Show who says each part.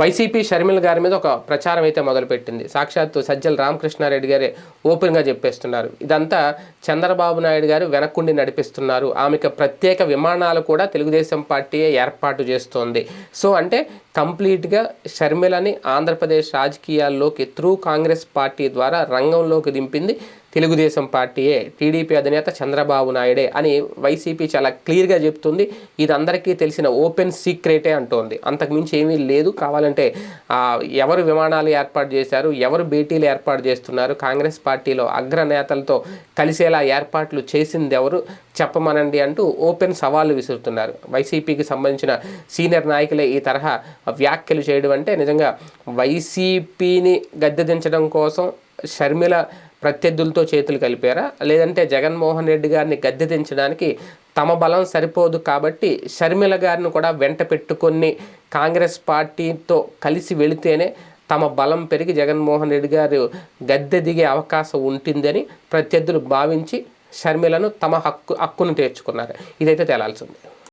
Speaker 1: YCP Sharmila గారి మీద ఒక ప్రచారం అయితే మొదలుపెట్టింది. సాక్షాత్తు సజ్జల రామకృష్ణారెడ్డి గారే ఓపెన్గా చెప్పేస్తున్నారు. ఇదంతా చంద్రబాబు నాయుడు గారు వెనక్కుండి నడిపిస్తున్నారు. ఆమెకు ప్రత్యేక విమానాలు కూడా తెలుగుదేశం పార్టీయే ఏర్పాటు చేస్తోంది. సో అంటే కంప్లీట్గా షర్మిలని ఆంధ్రప్రదేశ్ రాజకీయాల్లోకి త్రూ కాంగ్రెస్ పార్టీ ద్వారా రంగంలోకి దింపింది తెలుగుదేశం పార్టీయే. టీడీపీ అధినేత చంద్రబాబు నాయుడే అని వైసీపీ చాలా క్లియర్గా చెప్తుంది. ఇది అందరికీ తెలిసిన ఓపెన్ సీక్రెటే అంటోంది. అంతకుమించి ఏమీ లేదు. కావాలంటే ఎవరు విమానాలు ఏర్పాటు చేశారు? ఎవరు భేటీలు ఏర్పాటు చేస్తున్నారు? కాంగ్రెస్ పార్టీలో అగ్రనేతలతో కలిసేలా ఏర్పాట్లు చేసింది ఎవరు చెప్పమనండి అంటూ ఓపెన్ సవాళ్ళు విసురుతున్నారు. వైసీపీకి సంబంధించిన సీనియర్ నాయకులే ఈ తరహా వ్యాఖ్యలు చేయడం అంటే నిజంగా వైసీపీని గద్దె దించడం కోసం షర్మిల ప్రత్యర్థులతో చేతులు కలిపారా? లేదంటే జగన్మోహన్ రెడ్డి గారిని గద్దె దించడానికి తమ బలం సరిపోదు కాబట్టి షర్మిల గారిని కూడా వెంట పెట్టుకొని కాంగ్రెస్ పార్టీతో కలిసి వెళితేనే తమ బలం పెరిగి జగన్మోహన్ రెడ్డి గారు గద్దె దిగే అవకాశం ఉంటుందని ప్రత్యర్థులు భావించి షర్మిలను తమ హక్కు హక్కును తీర్చుకున్నారు. ఇదైతే తేలాల్సిందే.